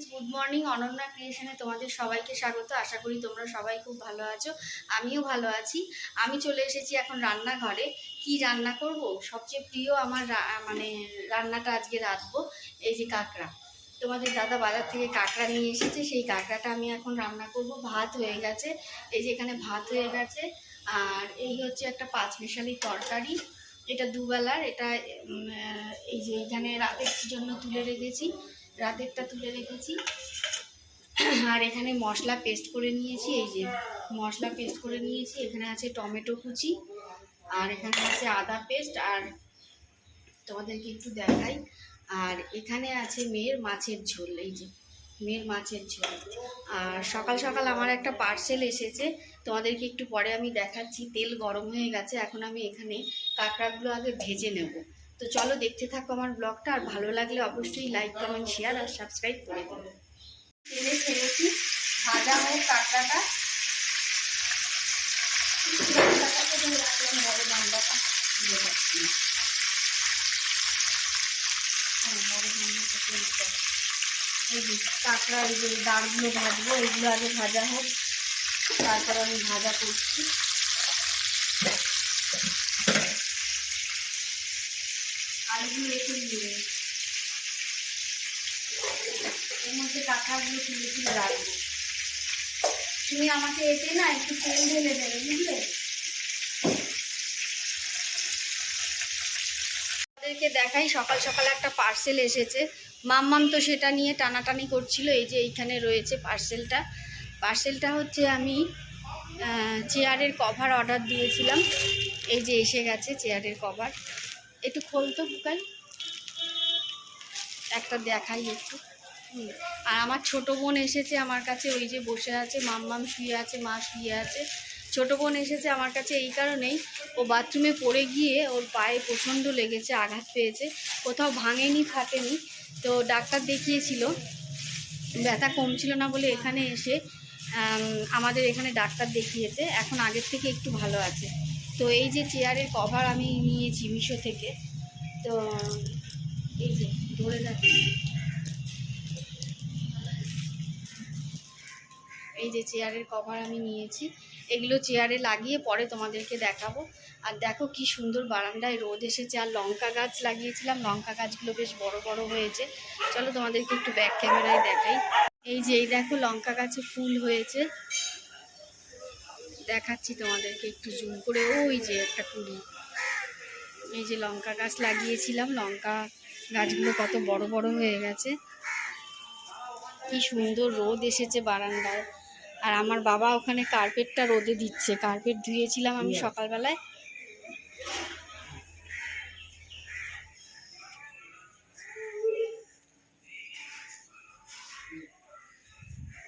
Friends good morning Ananya ক্রিয়েশনে তোমাদের সবাইকে স্বাগত। আশা করি তোমরা সবাই খুব ভালো আছো। আমিও ভালো আছি। আমি চলে এসেছি এখন রান্নাঘরে। কি রান্না করব? সবচেয়ে প্রিয় আমার মানে রান্নাটা আজকে রাঁধবো, এই যে কাঁকড়া। তোমাদের দাদা বাজার থেকে কাঁকড়া নিয়ে এসেছে। সেই কাঁকড়াটা আমি এখন রান্না করব। ভাত হয়ে গেছে। এই যে এখানে ভাত হয়ে গেছে। আর এই হচ্ছে একটা পাঁচ মিশালি তরকারি। এটা দুবেলার। এটা এই যে এখানে রাতের জন্য তুলে রেখেছি। রাতেরটা তুলে রেখেছি। আর এখানে মশলা পেস্ট করে নিয়েছি, এই যে মশলা পেস্ট করে নিয়েছি। এখানে আছে টমেটো কুচি, আর এখানে আছে আদা পেস্ট আর তোমাদেরকে একটু দেখাই। আর এখানে আছে মেয়ের মাছের ঝোল, এই যে মেয়ের মাছের ঝোল। আর সকাল সকাল আমার একটা পার্সেল এসেছে, তোমাদেরকে একটু পরে আমি দেখাচ্ছি। তেল গরম হয়ে গেছে, এখন আমি এখানে কাঁকড়াগুলো আগে ভেজে নেব। তো চলো দেখতে থাকো আমার ব্লগটা আর ভালো লাগলে অবশ্যই লাইক কমেন্ট শেয়ার আর সাবস্ক্রাইব করে দেবো তেলে ছেড়েছি ভাজা হোক কাঁকড়াটা। হ্যাঁ, কাঁকড়া এই যে দাঁড়গুলো ভাজবো এগুলো আগে ভাজা হোক। তারপর আমি ভাজা করছি। তুমি আমাকে এতে না একটু তেল ঢেলে দেবে বুঝলে দেখাই, সকাল সকাল একটা পার্সেল এসেছে। মাম্মাম তো সেটা নিয়ে টানাটানি করছিল, এই যে এইখানে রয়েছে পার্সেলটা পার্সেলটা হচ্ছে আমি চেয়ারের কভার অর্ডার দিয়েছিলাম। এই যে এসে গেছে চেয়ারের কভার একটু খোলতো বুকাই একটা দেখাই একটু। আর আমার ছোট বোন এসেছে আমার কাছে, ওই যে বসে আছে, মাম্মাম শুয়ে আছে, মা শুয়ে আছে। ছোট বোন এসেছে আমার কাছে এই কারণেই। ও বাথরুমে পড়ে গিয়ে ওর পায়ে প্রচণ্ড লেগেছে, আঘাত পেয়েছে। কোথাও ভাঙেনি, ফাটেনি। তো ডাক্তার দেখিয়েছিল। ব্যথা কমছিল না বলে এখানে এসে আমাদের এখানে ডাক্তার দেখিয়েছে। এখন আগের থেকে একটু ভালো আছে। তো এই যে চেয়ারের কভার আমি নিয়েছি মিশো থেকে, তো এই যে ধরে রাখি। এই যে চেয়ারের কভার আমি নিয়েছি, এগুলো চেয়ারে লাগিয়ে পরে তোমাদেরকে দেখাবো। আর দেখো কি সুন্দর বারান্দায় রোদ এসেছে, আর লঙ্কা গাছ লাগিয়েছিলাম, লঙ্কা গাছগুলো বেশ বড় বড় হয়েছে। চলো তোমাদেরকে একটু ব্যাক ক্যামেরায় দেখাই। এই যে এই দেখো লঙ্কা গাছে ফুল হয়েছে। দেখাচ্ছি তোমাদেরকে একটু জুম করে ওই যে একটা কুড়ি। এই যে লঙ্কা গাছ লাগিয়েছিলাম লঙ্কা গাছগুলো কত বড় বড় হয়ে গেছে। কি সুন্দর রোদ এসেছে বারান্দায়। আর আমার বাবা ওখানে কার্পেটটা রোদে দিচ্ছে। কার্পেট ধুয়েছিলাম আমি সকালবেলায়।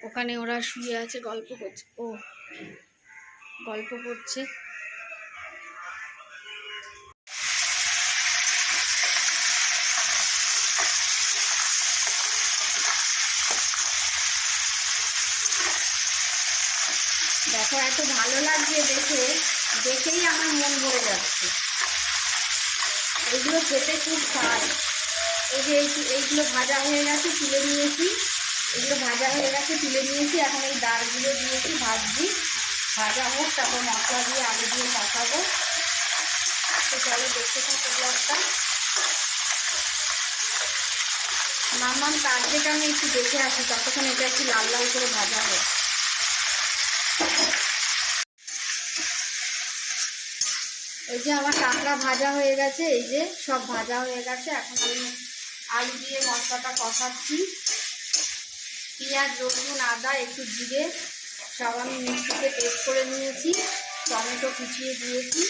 ওখানে ওরা শুয়ে আছে গল্প করছে। ও গল্প করছে দেখো, এত ভালো লাগছে দেখে, দেখেই আমার মন ভরে যাচ্ছে। এগুলো খেতে খুব স্বাদ। এই যে এইগুলো ভাজা হয়ে গেছে, তুলে নিয়েছি। এগুলো ভাজা হয়ে গেছে, তুলে নিয়েছি। এখন এই ডালগুলো দিয়েছি, ভাজছি। ভাজা হোক, তারপর মশলা দিয়ে আলু দিয়ে কষাবো। তো চলো দেখতে থাকো ব্লগটা। তার থেকে আমি একটু দেখে আসি, ততক্ষণ এটা একটু লাল লাল করে ভাজা হোক। এই যে আমার কাঁকড়া ভাজা হয়ে গেছে, এই যে সব ভাজা হয়ে গেছে। এখন আমি আলু দিয়ে মশলাটা কষাচ্ছি। পেঁয়াজ, রসুন, আদা, একটু জিরে সব আমি মিক্সিতে পেস্ট করে নিয়েছি, টমেটো কুচিয়ে দিয়েছি,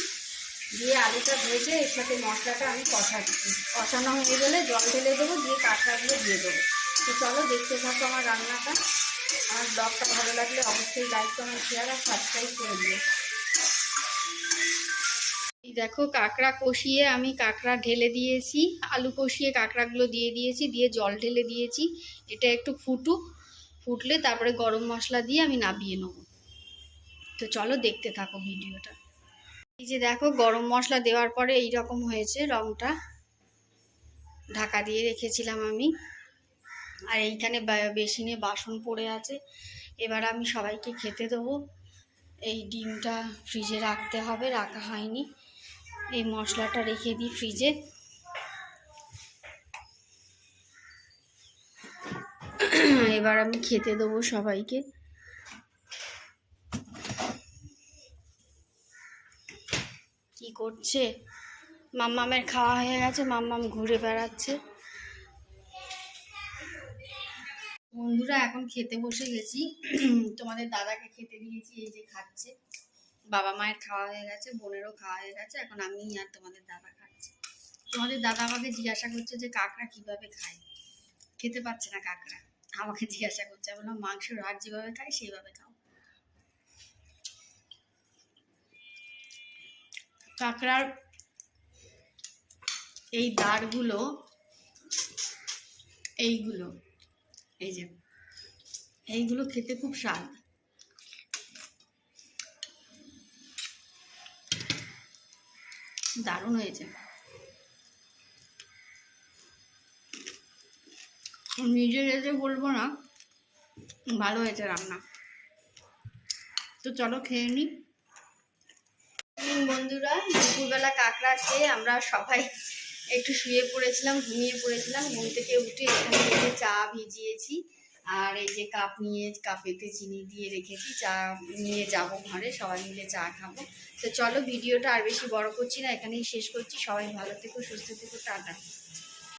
দিয়ে আলুটা ভেজে এর সাথে মশলাটা আমি কষাচ্ছি কষানো হয়ে গেলে জল ঢেলে দেবো, দিয়ে কাঁকড়াগুলো দিয়ে দেবো। তো চলো দেখতে থাকো আমার রান্নাটা। আমার ব্লগটা ভালো লাগলে অবশ্যই লাইক কমেন্ট শেয়ার আর সাবস্ক্রাইব করে দিও। দেখো কাঁকড়া কষিয়ে আমি কাঁকড়া ঢেলে দিয়েছি, আলু কষিয়ে কাঁকড়াগুলো দিয়ে দিয়েছি, দিয়ে জল ঢেলে দিয়েছি। এটা একটু ফুটুক। ফুটলে তারপরে গরম মশলা দিয়ে আমি নাবিয়ে নেব। তো চলো দেখতে থাকো ভিডিওটা। এই যে দেখো, গরম মশলা দেওয়ার পরে এই রকম হয়েছে রংটা। ঢাকা দিয়ে রেখেছিলাম আমি। আর এইখানে বেসিনে বাসন পড়ে আছে। এবার আমি সবাইকে খেতে দেবো। এই ডিমটা ফ্রিজে রাখতে হবে, রাখা হয়নি। এই মশলাটা রেখে দিই ফ্রিজে। এবার আমি খেতে দেবো সবাইকে। কি করছে? মাম্মামের খাওয়া হয়ে গেছে, মাম্মাম ঘুরে বেড়াচ্ছে। বন্ধুরা, এখন খেতে বসে গেছি। তোমাদের দাদাকে খেতে দিয়েছি, এই যে খাচ্ছে। বাবা মায়ের খাওয়া হয়ে গেছে, বোনেরও খাওয়া হয়ে গেছে, এখন আমি আর তোমাদের দাদা খাচ্ছি। তোমাদের দাদা আমাকে জিজ্ঞাসা করছে যে কাকড়া কীভাবে খায়? খেতে পাচ্ছে না কাকড়া। আমাকে জিজ্ঞাসা করছে, আমি বললাম মাংস রাত যেভাবে খাই সেইভাবে খাও। কাঁকড়ার এই দাঁড়গুলো, এইগুলো, এই যে, এইগুলো খেতে খুব স্বাদ। দারুণ হয়েছে। নিজে যেতে বলব না, ভালো হয়েছে রান্না। তো চলো খেয়ে নিই বন্ধুরা, দুপুরবেলা কাঁকড়া খেয়ে আমরা সবাই একটু শুয়ে পড়েছিলাম, ঘুমিয়ে পড়েছিলাম। ঘুম থেকে উঠে এখানে চা ভিজিয়েছি। আর এই যে কাপ নিয়ে কাপেতে চিনি দিয়ে রেখেছি। চা নিয়ে যাব ঘরে, সবাই মিলে চা খাব। তো চলো, ভিডিওটা আর বেশি বড় করছি না, এখানেই শেষ করছি। সবাই ভালো থেকো, সুস্থ থেকো, টাটা।